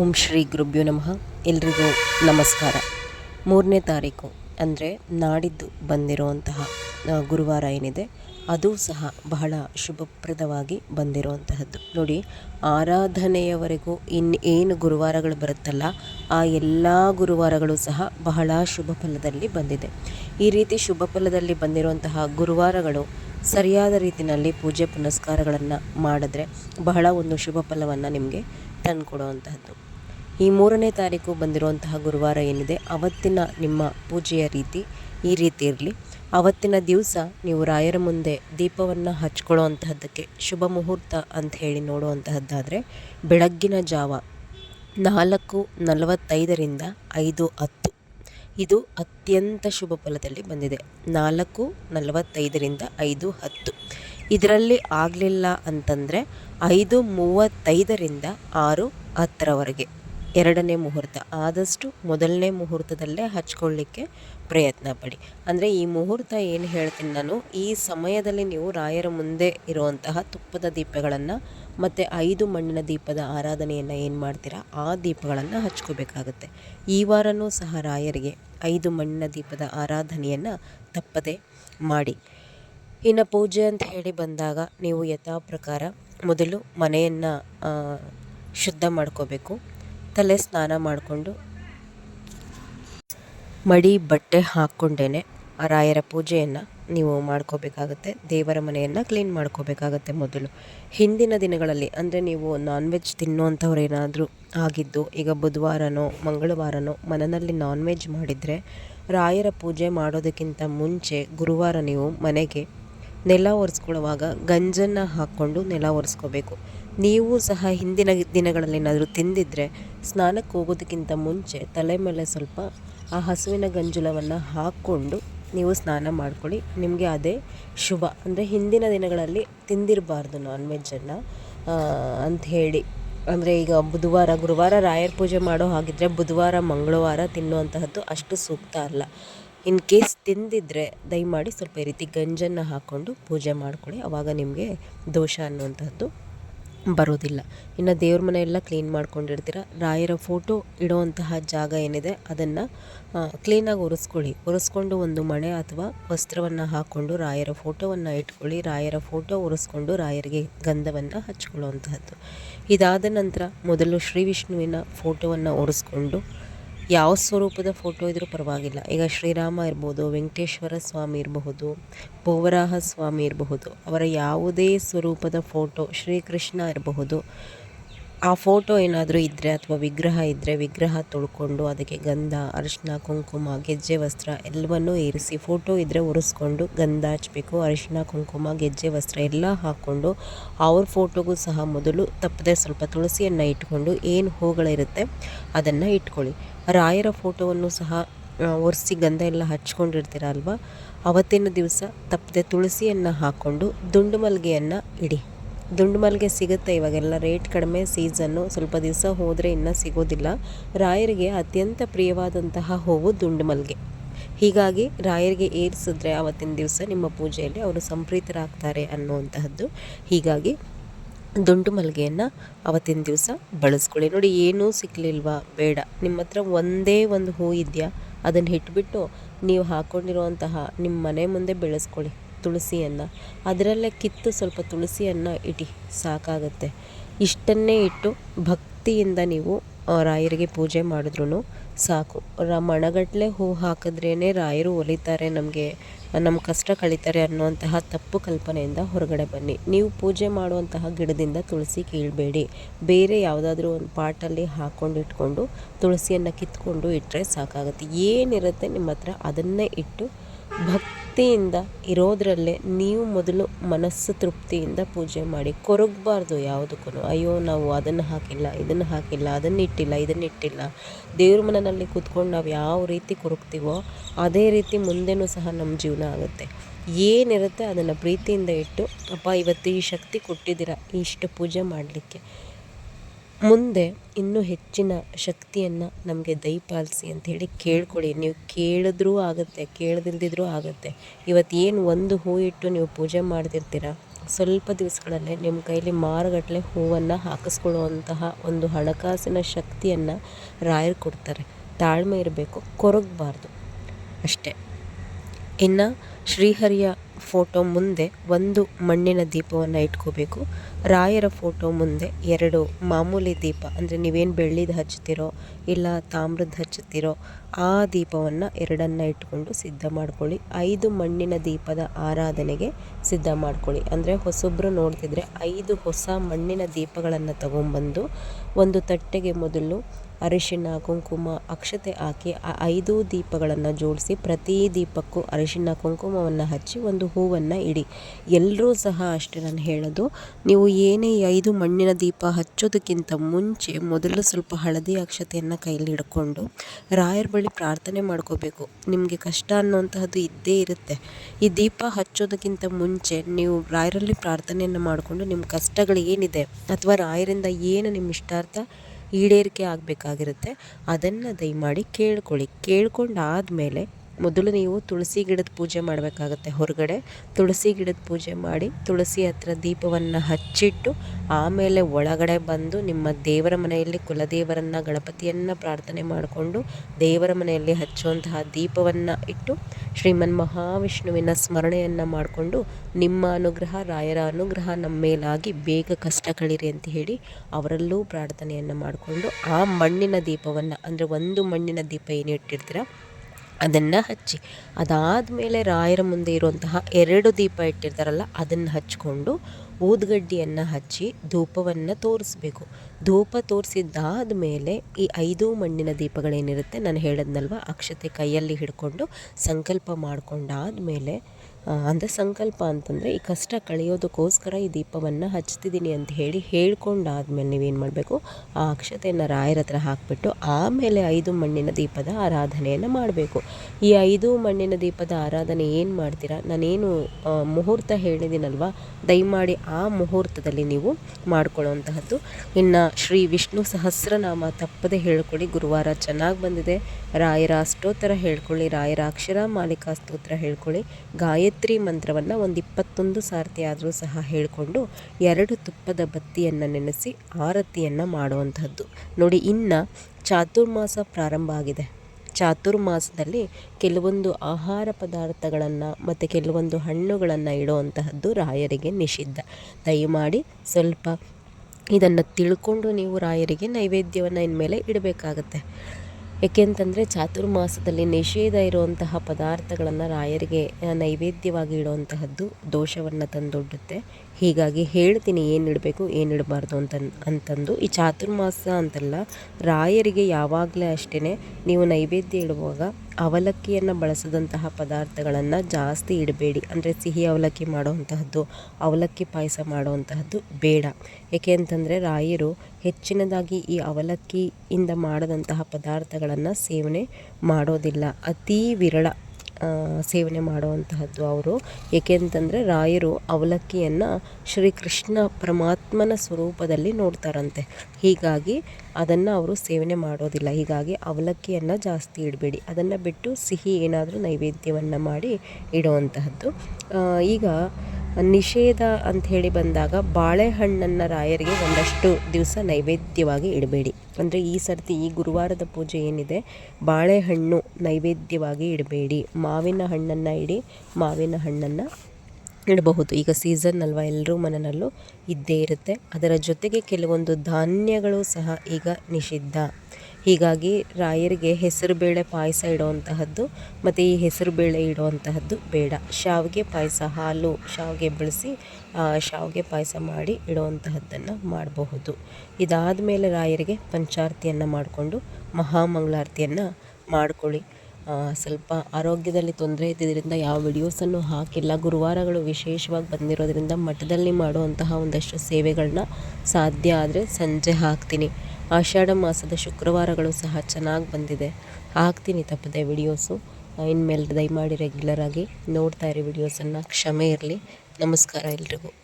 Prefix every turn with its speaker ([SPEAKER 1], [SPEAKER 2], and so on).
[SPEAKER 1] ಓಂ ಶ್ರೀ ಗುರುಭ್ಯೋ ನಮಃ. ಎಲ್ರಿಗೂ ನಮಸ್ಕಾರ. ಮೂರನೇ ತಾರೀಕು ಅಂದರೆ ನಾಡಿದ್ದು ಬಂದಿರುವಂತಹ ಗುರುವಾರ ಏನಿದೆ, ಅದು ಸಹ ಬಹಳ ಶುಭಪ್ರದವಾಗಿ ಬಂದಿರುವಂತಹದ್ದು. ನೋಡಿ, ಆರಾಧನೆಯವರೆಗೂ ಇನ್ನು ಏನು ಗುರುವಾರಗಳು ಬರುತ್ತಲ್ಲ, ಆ ಎಲ್ಲ ಗುರುವಾರಗಳು ಸಹ ಬಹಳ ಶುಭ ಫಲದಲ್ಲಿ ಬಂದಿದೆ. ಈ ರೀತಿ ಶುಭ ಫಲದಲ್ಲಿ ಬಂದಿರುವಂತಹ ಗುರುವಾರಗಳು ಸರಿಯಾದ ರೀತಿಯಲ್ಲಿ ಪೂಜೆ ಪುನಸ್ಕಾರಗಳನ್ನು ಮಾಡಿದ್ರೆ ಬಹಳ ಒಂದು ಶುಭ ಫಲವನ್ನು ನಿಮಗೆ ತಂದುಕೊಡುವಂತಹದ್ದು ಈ ಮೂರನೇ ತಾರೀಕು ಬಂದಿರುವಂತಹ ಗುರುವಾರ ಏನಿದೆ, ಅವತ್ತಿನ ನಿಮ್ಮ ಪೂಜೆಯ ರೀತಿ ಈ ರೀತಿ ಇರಲಿ. ಅವತ್ತಿನ ದಿವಸ ನೀವು ರಾಯರ ಮುಂದೆ ದೀಪವನ್ನು ಹಚ್ಕೊಳ್ಳೋ ಅಂತಹದ್ದಕ್ಕೆ ಶುಭ ಮುಹೂರ್ತ ಅಂತ ಹೇಳಿ ನೋಡುವಂತಹದ್ದಾದರೆ, ಬೆಳಗ್ಗಿನ ಜಾವ ನಾಲ್ಕು ನಲವತ್ತೈದರಿಂದ ಐದು ಹತ್ತು. ಇದು ಅತ್ಯಂತ ಶುಭ ಫಲದಲ್ಲಿ ಬಂದಿದೆ. ನಾಲ್ಕು ನಲವತ್ತೈದರಿಂದ ಐದು ಹತ್ತು. ಇದರಲ್ಲಿ ಆಗಲಿಲ್ಲ ಅಂತಂದರೆ ಐದು ಮೂವತ್ತೈದರಿಂದ ಆರು ಹತ್ತರವರೆಗೆ ಎರಡನೇ ಮುಹೂರ್ತ. ಆದಷ್ಟು ಮೊದಲನೇ ಮುಹೂರ್ತದಲ್ಲೇ ಹಚ್ಕೊಳ್ಳಿಕ್ಕೆ ಪ್ರಯತ್ನ ಪಡಿ. ಅಂದರೆ ಈ ಮುಹೂರ್ತ ಏನು ಹೇಳ್ತೀನಿ ನಾನು, ಈ ಸಮಯದಲ್ಲಿ ನೀವು ರಾಯರ ಮುಂದೆ ಇರುವಂತಹ ತುಪ್ಪದ ದೀಪಗಳನ್ನು ಮತ್ತು ಐದು ಮಣ್ಣಿನ ದೀಪದ ಆರಾಧನೆಯನ್ನು ಏನು ಮಾಡ್ತೀರಾ, ಆ ದೀಪಗಳನ್ನು ಹಚ್ಕೋಬೇಕಾಗುತ್ತೆ. ಈ ವಾರನೂ ಸಹ ರಾಯರಿಗೆ ಐದು ಮಣ್ಣಿನ ದೀಪದ ಆರಾಧನೆಯನ್ನು ತಪ್ಪದೆ ಮಾಡಿ. ಇನ್ನು ಪೂಜೆ ಅಂತ ಹೇಳಿ ಬಂದಾಗ ನೀವು ಯಥಾ ಪ್ರಕಾರ ಮೊದಲು ಮನೆಯನ್ನು ಶುದ್ಧ ಮಾಡ್ಕೋಬೇಕು. ತಲೆ ಸ್ನಾನ ಮಾಡಿಕೊಂಡು ಮಡಿ, ಬಟ್ಟೆ ಹಾಕ್ಕೊಂಡೇ ರಾಯರ ಪೂಜೆಯನ್ನು ನೀವು ಮಾಡ್ಕೋಬೇಕಾಗತ್ತೆ. ದೇವರ ಮನೆಯನ್ನು ಕ್ಲೀನ್ ಮಾಡ್ಕೋಬೇಕಾಗತ್ತೆ ಮೊದಲು. ಹಿಂದಿನ ದಿನಗಳಲ್ಲಿ, ಅಂದರೆ ನೀವು ನಾನ್ ವೆಜ್ ತಿನ್ನುವಂಥವ್ರು ಆಗಿದ್ದು, ಈಗ ಬುಧವಾರನೋ, ಮಂಗಳವಾರನೋ ಮನೆಯಲ್ಲಿ ನಾನ್ ವೆಜ್ ಮಾಡಿದರೆ ರಾಯರ ಪೂಜೆ ಮಾಡೋದಕ್ಕಿಂತ ಮುಂಚೆ ಗುರುವಾರ ನೀವು ಮನೆಗೆ ನೆಲ ಒರೆಸ್ಕೊಳ್ಳುವಾಗ ಗಂಜನ್ನು ಹಾಕ್ಕೊಂಡು ನೆಲ ಒರೆಸ್ಕೋಬೇಕು. ನೀವು ಸಹ ಹಿಂದಿನ ದಿನಗಳಲ್ಲಿ ಏನಾದರೂ ತಿಂದಿದ್ರೆ ಸ್ನಾನಕ್ಕೆ ಹೋಗೋದಕ್ಕಿಂತ ಮುಂಚೆ ತಲೆ ಮೇಲೆ ಸ್ವಲ್ಪ ಆ ಹಸುವಿನ ಗಂಜಲವನ್ನು ಹಾಕ್ಕೊಂಡು ನೀವು ಸ್ನಾನ ಮಾಡ್ಕೊಳ್ಳಿ. ನಿಮಗೆ ಅದೇ ಶುಭ. ಅಂದರೆ ಹಿಂದಿನ ದಿನಗಳಲ್ಲಿ ತಿಂದಿರಬಾರ್ದು ನಾನ್ ವೆಜ್ಜನ್ನು ಹೇಳಿ. ಅಂದರೆ ಈಗ ಬುಧವಾರ, ಗುರುವಾರ ರಾಯರ ಪೂಜೆ ಮಾಡೋ ಹಾಗಿದ್ರೆ ಬುಧವಾರ, ಮಂಗಳವಾರ ತಿನ್ನುವಂತಹದ್ದು ಅಷ್ಟು ಸೂಕ್ತ ಅಲ್ಲ. ಇನ್ ಕೇಸ್ ತಿಂದಿದ್ದರೆ ದಯಮಾಡಿ ಸ್ವಲ್ಪ ಈ ರೀತಿ ಗಂಜನ್ನು ಹಾಕ್ಕೊಂಡು ಪೂಜೆ ಮಾಡ್ಕೊಳ್ಳಿ. ಆವಾಗ ನಿಮಗೆ ದೋಷ ಅನ್ನುವಂಥದ್ದು ಬರೋದಿಲ್ಲ. ಇನ್ನು ದೇವ್ರ ಮನೆ ಎಲ್ಲ ಕ್ಲೀನ್ ಮಾಡ್ಕೊಂಡಿರ್ತೀರ. ರಾಯರ ಫೋಟೋ ಇಡುವಂತಹ ಜಾಗ ಏನಿದೆ ಅದನ್ನು ಕ್ಲೀನಾಗಿ ಒರೆಸ್ಕೊಳ್ಳಿ. ಒರೆಸ್ಕೊಂಡು ಒಂದು ಮಣೆ ಅಥವಾ ವಸ್ತ್ರವನ್ನು ಹಾಕ್ಕೊಂಡು ರಾಯರ ಫೋಟೋವನ್ನು ಇಟ್ಕೊಳ್ಳಿ. ರಾಯರ ಫೋಟೋ ಒರೆಸ್ಕೊಂಡು ರಾಯರಿಗೆ ಗಂಧವನ್ನು ಹಚ್ಕೊಳ್ಳುವಂತಹದ್ದು. ಇದಾದ ನಂತರ ಮೊದಲು ಶ್ರೀ ವಿಷ್ಣುವಿನ ಫೋಟೋವನ್ನು ಒರೆಸ್ಕೊಂಡು ಯಾವ ಸ್ವರೂಪದ ಫೋಟೋ ಇದ್ರೂ ಪರವಾಗಿಲ್ಲ. ಈಗ ಶ್ರೀರಾಮ ಇರ್ಬೋದು, ವೆಂಕಟೇಶ್ವರ ಸ್ವಾಮಿ ಇರಬಹುದು, ಭೋವರಾಹ ಸ್ವಾಮಿ ಇರಬಹುದು, ಅವರ ಯಾವುದೇ ಸ್ವರೂಪದ ಫೋಟೋ ಶ್ರೀಕೃಷ್ಣ ಇರಬಹುದು. ಆ ಫೋಟೋ ಏನಾದರೂ ಇದ್ದರೆ ಅಥವಾ ವಿಗ್ರಹ ಇದ್ದರೆ ವಿಗ್ರಹ ತೊಳ್ಕೊಂಡು ಅದಕ್ಕೆ ಗಂಧ ಅರಿಶಿನ ಕುಂಕುಮ, ಗೆಜ್ಜೆ, ವಸ್ತ್ರ ಎಲ್ಲವನ್ನೂ ಇರಿಸಿ ಫೋಟೋ ಇದ್ದರೆ ಒರೆಸ್ಕೊಂಡು ಗಂಧ ಹಚ್ಚಬೇಕು ಅರಿಶಿನ ಕುಂಕುಮ, ಗೆಜ್ಜೆ, ವಸ್ತ್ರ ಎಲ್ಲ ಹಾಕ್ಕೊಂಡು ಅವ್ರ ಫೋಟೋಗೂ ಸಹ ಮೊದಲು ತಪ್ಪದೆ ಸ್ವಲ್ಪ ತುಳಸಿಯನ್ನು ಇಟ್ಕೊಂಡು ಏನು ಹೂಗಳಿರುತ್ತೆ ಅದನ್ನು ಇಟ್ಕೊಳ್ಳಿ. ರಾಯರ ಫೋಟೋವನ್ನು ಸಹ ಒರೆಸಿ ಗಂಧ ಎಲ್ಲ ಹಚ್ಕೊಂಡಿರ್ತೀರ ಅಲ್ವಾ? ಅವತ್ತಿನ ದಿವಸ ತಪ್ಪದೆ ತುಳಸಿಯನ್ನು ಹಾಕ್ಕೊಂಡು ದುಂಡು ಮಲ್ಲಿಗೆಯನ್ನು ಇಡಿ. ದುಂಡು ಮಲ್ಲಿಗೆ ಸಿಗುತ್ತೆ ಇವಾಗೆಲ್ಲ ರೇಟ್ ಕಡಿಮೆ ಸೀಸನ್ನು ಸ್ವಲ್ಪ ದಿವಸ ಹೋದರೆ ಇನ್ನೂ ಸಿಗೋದಿಲ್ಲ. ರಾಯರಿಗೆ ಅತ್ಯಂತ ಪ್ರಿಯವಾದಂತಹ ಹೂವು ದುಂಡು ಮಲ್ಲಿಗೆ. ಹೀಗಾಗಿ ರಾಯರಿಗೆ ಏರಿಸಿದ್ರೆ ಆವತ್ತಿನ ದಿವಸ ನಿಮ್ಮ ಪೂಜೆಯಲ್ಲಿ ಅವರು ಸಂಪ್ರೀತರಾಗ್ತಾರೆ ಅನ್ನುವಂತಹದ್ದು. ಹೀಗಾಗಿ ದುಂಡು ಮಲ್ಲಿಗೆಯನ್ನು ಅವತ್ತಿನ ದಿವಸ ಬಳಸ್ಕೊಳ್ಳಿ. ನೋಡಿ, ಏನೂ ಸಿಕ್ಕಲಿಲ್ವಾ ಬೇಡ. ನಿಮ್ಮ ಹತ್ರ ಒಂದೇ ಒಂದು ಹೂ ಇದೆಯಾ? ಅದನ್ನು ಇಟ್ಬಿಟ್ಟು ನೀವು ಹಾಕ್ಕೊಂಡಿರುವಂತಹ ನಿಮ್ಮ ಮನೆ ಮುಂದೆ ಬೆಳೆಸ್ಕೊಳ್ಳಿ. ತುಳಸಿಯನ್ನು ಅದರಲ್ಲೇ ಕಿತ್ತು ಸ್ವಲ್ಪ ತುಳಸಿಯನ್ನು ಇಡಿ, ಸಾಕಾಗುತ್ತೆ. ಇಷ್ಟನ್ನೇ ಇಟ್ಟು ಭಕ್ತಿಯಿಂದ ನೀವು ರಾಯರಿಗೆ ಪೂಜೆ ಮಾಡಿದ್ರೂ ಸಾಕು. ರ ಮಣಗಟ್ಟಲೆ ಹೂ ಹಾಕಿದ್ರೇ ರಾಯರು ಒಲಿತಾರೆ, ನಮಗೆ ನಮ್ಮ ಕಷ್ಟ ಕಳೀತಾರೆ ಅನ್ನುವಂತಹ ತಪ್ಪು ಕಲ್ಪನೆಯಿಂದ ಹೊರಗಡೆ ಬನ್ನಿ. ನೀವು ಪೂಜೆ ಮಾಡುವಂತಹ ಗಿಡದಿಂದ ತುಳಸಿ ಕೀಳಬೇಡಿ. ಬೇರೆ ಯಾವುದಾದ್ರೂ ಒಂದು ಪಾಟಲ್ಲಿ ಹಾಕ್ಕೊಂಡು ಇಟ್ಕೊಂಡು ತುಳಸಿಯನ್ನು ಕಿತ್ಕೊಂಡು ಇಟ್ಟರೆ ಸಾಕಾಗುತ್ತೆ. ಏನಿರುತ್ತೆ ನಿಮ್ಮ ಹತ್ರ ಅದನ್ನೇ ಇಟ್ಟು ಭಕ್ತಿಯಿಂದ ಇರೋದರಲ್ಲೇ ನೀವು ಮೊದಲು ಮನಸ್ಸು ತೃಪ್ತಿಯಿಂದ ಪೂಜೆ ಮಾಡಿ. ಕೊರಗಬಾರ್ದು ಯಾವುದಕ್ಕೂ ಅಯ್ಯೋ, ನಾವು ಅದನ್ನು ಹಾಕಿಲ್ಲ, ಇದನ್ನು ಹಾಕಿಲ್ಲ, ಅದನ್ನು ಇಟ್ಟಿಲ್ಲ, ಇದನ್ನು ಇಟ್ಟಿಲ್ಲ. ದೇವ್ರ ಮನೆಯಲ್ಲಿ ಕೂತ್ಕೊಂಡು ನಾವು ಯಾವ ರೀತಿ ಕೊರಗ್ತೀವೋ ಅದೇ ರೀತಿ ಮುಂದೆನೂ ಸಹ ನಮ್ಮ ಜೀವನ ಆಗುತ್ತೆ. ಏನಿರುತ್ತೆ ಅದನ್ನು ಪ್ರೀತಿಯಿಂದ ಇಟ್ಟು, ಅಪ್ಪ, ಇವತ್ತು ಈ ಶಕ್ತಿ ಕೊಟ್ಟಿದ್ದೀರಾ, ಇಷ್ಟು ಪೂಜೆ ಮಾಡಲಿಕ್ಕೆ. ಮುಂದೆ ಇನ್ನೂ ಹೆಚ್ಚಿನ ಶಕ್ತಿಯನ್ನು ನಮಗೆ ದಯಪಾಲಿಸಿ ಹೇಳಿ ಕೇಳ್ಕೊಳ್ಳಿ ನೀವು ಕೇಳಿದ್ರೂ ಆಗುತ್ತೆ, ಕೇಳದಿಲ್ದಿದ್ರೂ ಆಗುತ್ತೆ. ಇವತ್ತು ಏನು ಒಂದು ಹೂ ಇಟ್ಟು ನೀವು ಪೂಜೆ ಮಾಡ್ತಿರ್ತೀರ? ಸ್ವಲ್ಪ ದಿವಸಗಳಲ್ಲೇ ನಿಮ್ಮ ಕೈಲಿ ಮಾರುಗಟ್ಟಲೆ ಹೂವನ್ನು ಹಾಕಿಸ್ಕೊಳ್ಳುವಂತಹ ಒಂದು ಹಣಕಾಸಿನ ಶಕ್ತಿಯನ್ನು ರಾಯರು ಕೊಡ್ತಾರೆ. ತಾಳ್ಮೆ ಇರಬೇಕು, ಕೊರಗಬಾರ್ದು ಅಷ್ಟೇ. ಇನ್ನು ಶ್ರೀಹರಿಯ ಫೋಟೋ ಮುಂದೆ ಒಂದು ಮಣ್ಣಿನ ದೀಪವನ್ನು ಇಟ್ಕೋಬೇಕು. ರಾಯರ ಫೋಟೋ ಮುಂದೆ ಎರಡು ಮಾಮೂಲಿ ದೀಪ. ಅಂದರೆ ನೀವೇನು ಬೆಳ್ಳಿದು ಹಚ್ತೀರೋ ಇಲ್ಲ ತಾಮ್ರದ್ದು ಹಚ್ಚುತ್ತೀರೋ ಆ ದೀಪವನ್ನು ಎರಡನ್ನು ಇಟ್ಕೊಂಡು ಸಿದ್ಧ ಮಾಡ್ಕೊಳ್ಳಿ. ಐದು ಮಣ್ಣಿನ ದೀಪದ ಆರಾಧನೆಗೆ ಸಿದ್ಧ ಮಾಡ್ಕೊಳ್ಳಿ. ಅಂದರೆ ಹೊಸೊಬ್ಬರು ನೋಡ್ತಿದ್ರೆ ಐದು ಹೊಸ ಮಣ್ಣಿನ ದೀಪಗಳನ್ನು ತಗೊಂಬಂದು ಒಂದು ತಟ್ಟೆಗೆ ಮೊದಲು ಅರಿಶಿಣ, ಕುಂಕುಮ, ಅಕ್ಷತೆ ಹಾಕಿ ಆ ಐದು ದೀಪಗಳನ್ನು ಜೋಡಿಸಿ ಪ್ರತಿ ದೀಪಕ್ಕೂ ಅರಿಶಿಣ, ಕುಂಕುಮವನ್ನು ಹಚ್ಚಿ ಒಂದು ಹೂವನ್ನು ಇಡಿ. ಎಲ್ಲರೂ ಸಹ ಅಷ್ಟೇ ನಾನು ಹೇಳೋದು. ನೀವು ಏನೇ ಐದು ಮಣ್ಣಿನ ದೀಪ ಹಚ್ಚೋದಕ್ಕಿಂತ ಮುಂಚೆ ಮೊದಲು ಸ್ವಲ್ಪ ಹಳದಿ ಅಕ್ಷತೆಯನ್ನು ಕೈಯಲ್ಲಿ ಹಿಡ್ಕೊಂಡು ರಾಯರ ಪ್ರಾರ್ಥನೆ ಮಾಡ್ಕೋಬೇಕು. ನಿಮಗೆ ಕಷ್ಟ ಅನ್ನುವಂತಹದ್ದು ಇದ್ದೇ ಇರುತ್ತೆ. ಈ ದೀಪ ಹಚ್ಚೋದಕ್ಕಿಂತ ಮುಂಚೆ ನೀವು ರಾಯರಲ್ಲಿ ಪ್ರಾರ್ಥನೆಯನ್ನು ಮಾಡಿಕೊಂಡು ನಿಮ್ಮ ಕಷ್ಟಗಳು ಏನಿದೆ ಅಥವಾ ರಾಯರಿಂದ ಏನು ನಿಮ್ಮ ಇಷ್ಟಾರ್ಥ ಈಡೇರಿಕೆ ಆಗಬೇಕಾಗಿರುತ್ತೆ ಅದನ್ನು ದಯಮಾಡಿ ಕೇಳ್ಕೊಳ್ಳಿ. ಕೇಳ್ಕೊಂಡಾದಮೇಲೆ ಮೊದಲು ನೀವು ತುಳಸಿ ಗಿಡದ ಪೂಜೆ ಮಾಡಬೇಕಾಗತ್ತೆ ಹೊರಗಡೆ. ತುಳಸಿ ಗಿಡದ ಪೂಜೆ ಮಾಡಿ ತುಳಸಿ ಹತ್ರ ದೀಪವನ್ನು ಹಚ್ಚಿಟ್ಟು ಆಮೇಲೆ ಒಳಗಡೆ ಬಂದು ನಿಮ್ಮ ದೇವರ ಮನೆಯಲ್ಲಿ ಕುಲದೇವರನ್ನು, ಗಣಪತಿಯನ್ನು ಪ್ರಾರ್ಥನೆ ಮಾಡಿಕೊಂಡು ದೇವರ ಮನೆಯಲ್ಲಿ ಹಚ್ಚುವಂತಹ ದೀಪವನ್ನು ಇಟ್ಟು ಶ್ರೀಮನ್ ಮಹಾವಿಷ್ಣುವಿನ ಸ್ಮರಣೆಯನ್ನು ಮಾಡಿಕೊಂಡು ನಿಮ್ಮ ಅನುಗ್ರಹ, ರಾಯರ ಅನುಗ್ರಹ ನಮ್ಮ ಮೇಲಾಗಿ ಬೇಗ ಕಷ್ಟ ಕಳೀರಿ ಅಂತ ಹೇಳಿ ಅವರಲ್ಲೂ ಪ್ರಾರ್ಥನೆಯನ್ನು ಮಾಡಿಕೊಂಡು ಆ ಮಣ್ಣಿನ ದೀಪವನ್ನು, ಅಂದರೆ ಒಂದು ಮಣ್ಣಿನ ದೀಪ ಏನು ಇಟ್ಟಿರ್ತೀರ? ಅದನ್ನು ಹಚ್ಚಿ. ಅದಾದ ಮೇಲೆ ರಾಯರ ಮುಂದೆ ಇರುವಂತಹ ಎರಡು ದೀಪ ಇಟ್ಟಿರ್ತಾರಲ್ಲ, ಅದನ್ನು ಹಚ್ಕೊಂಡು ಊದ್ಗಡ್ಡಿಯನ್ನು ಹಚ್ಚಿ ಧೂಪವನ್ನು ತೋರಿಸ್ಬೇಕು. ಧೂಪ ತೋರಿಸಿದ್ದಾದ ಮೇಲೆ ಈ ಐದು ಮಣ್ಣಿನ ದೀಪಗಳೇನಿರುತ್ತೆ, ನಾನು ಹೇಳಿದ್ನಲ್ವ, ಅಕ್ಷತೆ ಕೈಯಲ್ಲಿ ಹಿಡ್ಕೊಂಡು ಸಂಕಲ್ಪ ಮಾಡ್ಕೊಂಡಾದಮೇಲೆ ಅಂದರೆ ಸಂಕಲ್ಪ ಅಂತಂದರೆ, ಈ ಕಷ್ಟ ಕಳೆಯೋದಕ್ಕೋಸ್ಕರ ಈ ದೀಪವನ್ನು ಹಚ್ತಿದ್ದೀನಿ ಅಂತ ಹೇಳಿ ಹೇಳ್ಕೊಂಡಾದ್ಮೇಲೆ ನೀವೇನು ಮಾಡಬೇಕು? ಆ ಅಕ್ಷತೆಯನ್ನು ರಾಯರ ಹತ್ರ ಹಾಕಿಬಿಟ್ಟು ಆಮೇಲೆ ಐದು ಮಣ್ಣಿನ ದೀಪದ ಆರಾಧನೆಯನ್ನು ಮಾಡಬೇಕು. ಈ ಐದು ಮಣ್ಣಿನ ದೀಪದ ಆರಾಧನೆ ಏನು ಮಾಡ್ತೀರಾ? ನಾನೇನು ಮುಹೂರ್ತ ಹೇಳಿದ್ದೀನಲ್ವ ದಯಮಾಡಿ ಆ ಮುಹೂರ್ತದಲ್ಲಿ ನೀವು ಮಾಡ್ಕೊಳ್ಳೋವಂತಹದ್ದು. ಇನ್ನು ಶ್ರೀ ವಿಷ್ಣು ಸಹಸ್ರನಾಮ ತಪ್ಪದೆ ಹೇಳ್ಕೊಳ್ಳಿ. ಗುರುವಾರ ಚೆನ್ನಾಗಿ ಬಂದಿದೆ. ರಾಯರ ಅಷ್ಟೋತ್ತರ ಹೇಳ್ಕೊಳ್ಳಿ. ರಾಯರ ಅಕ್ಷರ ಮಾಲಿಕಾ ಸ್ತೋತ್ರ ಹೇಳ್ಕೊಳ್ಳಿ. ಗಾಯ ಗಾಯತ್ರಿ ಮಂತ್ರವನ್ನು ಒಂದು ಇಪ್ಪತ್ತೊಂದು ಸಾರ್ತಿ ಆದರೂ ಸಹ ಹೇಳಿಕೊಂಡು ಎರಡು ತುಪ್ಪದ ಬತ್ತಿಯನ್ನು ನೆನೆಸಿ ಆರತಿಯನ್ನು ಮಾಡುವಂಥದ್ದು. ನೋಡಿ, ಇನ್ನು ಚಾತುರ್ಮಾಸ ಪ್ರಾರಂಭ ಆಗಿದೆ. ಚಾತುರ್ಮಾಸದಲ್ಲಿ ಕೆಲವೊಂದು ಆಹಾರ ಪದಾರ್ಥಗಳನ್ನು ಮತ್ತು ಕೆಲವೊಂದು ಹಣ್ಣುಗಳನ್ನು ಇಡುವಂತಹದ್ದು ರಾಯರಿಗೆ ನಿಷಿದ್ಧ. ದಯಮಾಡಿ ಸ್ವಲ್ಪ ಇದನ್ನು ತಿಳ್ಕೊಂಡು ನೀವು ರಾಯರಿಗೆ ನೈವೇದ್ಯವನ್ನು ಇನ್ಮೇಲೆ ಇಡಬೇಕಾಗತ್ತೆ. ಏಕೆಂತಂದರೆ ಚಾತುರ್ಮಾಸದಲ್ಲಿ ನಿಷೇಧ ಇರುವಂತಹ ಪದಾರ್ಥಗಳನ್ನು ರಾಯರಿಗೆ ನೈವೇದ್ಯವಾಗಿ ಇಡುವಂತಹದ್ದು ದೋಷವನ್ನು ತಂದೊಡ್ಡುತ್ತೆ. ಹೀಗಾಗಿ ಹೇಳ್ತೀನಿ ಏನು ಇಡಬೇಕು, ಏನು ಇಡಬಾರ್ದು ಅಂತ, ಅಂತಂದು. ಈ ಚಾತುರ್ಮಾಸ ಅಂತಲ್ಲ, ರಾಯರಿಗೆ ಯಾವಾಗಲೇ ಅಷ್ಟೇ ನೀವು ನೈವೇದ್ಯ ಇಡುವಾಗ ಅವಲಕ್ಕಿಯನ್ನು ಬಳಸಿದಂತಹ ಪದಾರ್ಥಗಳನ್ನು ಜಾಸ್ತಿ ಇಡಬೇಡಿ. ಅಂದರೆ ಸಿಹಿ ಅವಲಕ್ಕಿ ಮಾಡುವಂತಹದ್ದು, ಅವಲಕ್ಕಿ ಪಾಯಸ ಮಾಡುವಂತಹದ್ದು ಬೇಡ. ಏಕೆ ಅಂತಂದರೆ ರಾಯರು ಹೆಚ್ಚಿನದಾಗಿ ಈ ಅವಲಕ್ಕಿಯಿಂದ ಮಾಡಿದಂತಹ ಪದಾರ್ಥಗಳನ್ನು ಸೇವನೆ ಮಾಡೋದಿಲ್ಲ. ಅತೀ ವಿರಳ ಸೇವನೆ ಮಾಡುವಂತಹದ್ದು ಅವರು. ಏಕೆಂತಂದರೆ ರಾಯರು ಅವಲಕ್ಕಿಯನ್ನು ಶ್ರೀಕೃಷ್ಣ ಪರಮಾತ್ಮನ ಸ್ವರೂಪದಲ್ಲಿ ನೋಡ್ತಾರಂತೆ. ಹೀಗಾಗಿ ಅದನ್ನು ಅವರು ಸೇವನೆ ಮಾಡೋದಿಲ್ಲ. ಹೀಗಾಗಿ ಅವಲಕ್ಕಿಯನ್ನು ಜಾಸ್ತಿ ಇಡಬೇಡಿ. ಅದನ್ನು ಬಿಟ್ಟು ಸಿಹಿ ಏನಾದರೂ ನೈವೇದ್ಯವನ್ನು ಮಾಡಿ ಇಡುವಂತಹದ್ದು. ಈಗ ನಿಷೇಧ ಅಂತ ಹೇಳಿ ಬಂದಾಗ ಬಾಳೆಹಣ್ಣನ್ನು ರಾಯರಿಗೆ ಒಂದಷ್ಟು ದಿವಸ ನೈವೇದ್ಯವಾಗಿ ಇಡಬೇಡಿ. ಅಂದರೆ ಈ ಸರ್ತಿ ಈ ಗುರುವಾರದ ಪೂಜೆ ಏನಿದೆ, ಬಾಳೆಹಣ್ಣು ನೈವೇದ್ಯವಾಗಿ ಇಡಬೇಡಿ. ಮಾವಿನ ಹಣ್ಣನ್ನು ಇಡಿ, ಮಾವಿನ ಹಣ್ಣನ್ನು ಇಡಬಹುದು. ಈಗ ಸೀಸನ್ ಅಲ್ವಾ ಎಲ್ಲರೂ ಮನೆಯಲ್ಲೂ ಇದ್ದೇ ಇರುತ್ತೆ. ಅದರ ಜೊತೆಗೆ ಕೆಲವೊಂದು ಧಾನ್ಯಗಳು ಸಹ ಈಗ ನಿಷಿದ್ಧ. ಹೀಗಾಗಿ ರಾಯರಿಗೆ ಹೆಸರು ಬೇಳೆ ಪಾಯಸ ಇಡುವಂತಹದ್ದು, ಮತ್ತು ಈ ಹೆಸರು ಬೇಳೆ ಇಡುವಂತಹದ್ದು ಬೇಡ. ಶಾವಿಗೆ ಪಾಯಸ, ಹಾಲು ಶಾವಿಗೆ ಬಳಸಿ ಶಾವಿಗೆ ಪಾಯಸ ಮಾಡಿ ಇಡುವಂತಹದ್ದನ್ನು ಮಾಡಬಹುದು. ಇದಾದ ಮೇಲೆ ರಾಯರಿಗೆ ಪಂಚಾರತಿಯನ್ನು ಮಾಡಿಕೊಂಡು, ಮಹಾಮಂಗಳಾರತಿಯನ್ನು ಮಾಡ್ಕೊಳ್ಳಿ. ಸ್ವಲ್ಪ ಆರೋಗ್ಯದಲ್ಲಿ ತೊಂದರೆ ಇದ್ದಿದ್ದರಿಂದ ಯಾವ ವಿಡಿಯೋಸನ್ನು ಹಾಕಿಲ್ಲ. ಗುರುವಾರಗಳು ವಿಶೇಷವಾಗಿ ಬಂದಿರೋದರಿಂದ ಮಠದಲ್ಲಿ ಮಾಡುವಂತಹ ಒಂದಷ್ಟು ಸೇವೆಗಳನ್ನ ಸಾಧ್ಯ ಆದರೆ ಸಂಜೆ ಹಾಕ್ತೀನಿ. ಆಷಾಢ ಮಾಸದ ಶುಕ್ರವಾರಗಳು ಸಹ ಚೆನ್ನಾಗಿ ಬಂದಿದೆ. ಹಾಕ್ತೀನಿ ತಪ್ಪದೆ ವಿಡಿಯೋಸು. ಇನ್ಮೇಲೆ ದಯಮಾಡಿ ರೆಗ್ಯುಲರಾಗಿ ನೋಡ್ತಾ ಇರಿ ವಿಡಿಯೋಸನ್ನು. ಕ್ಷಮೆ ಇರಲಿ. ನಮಸ್ಕಾರ ಎಲ್ರಿಗೂ.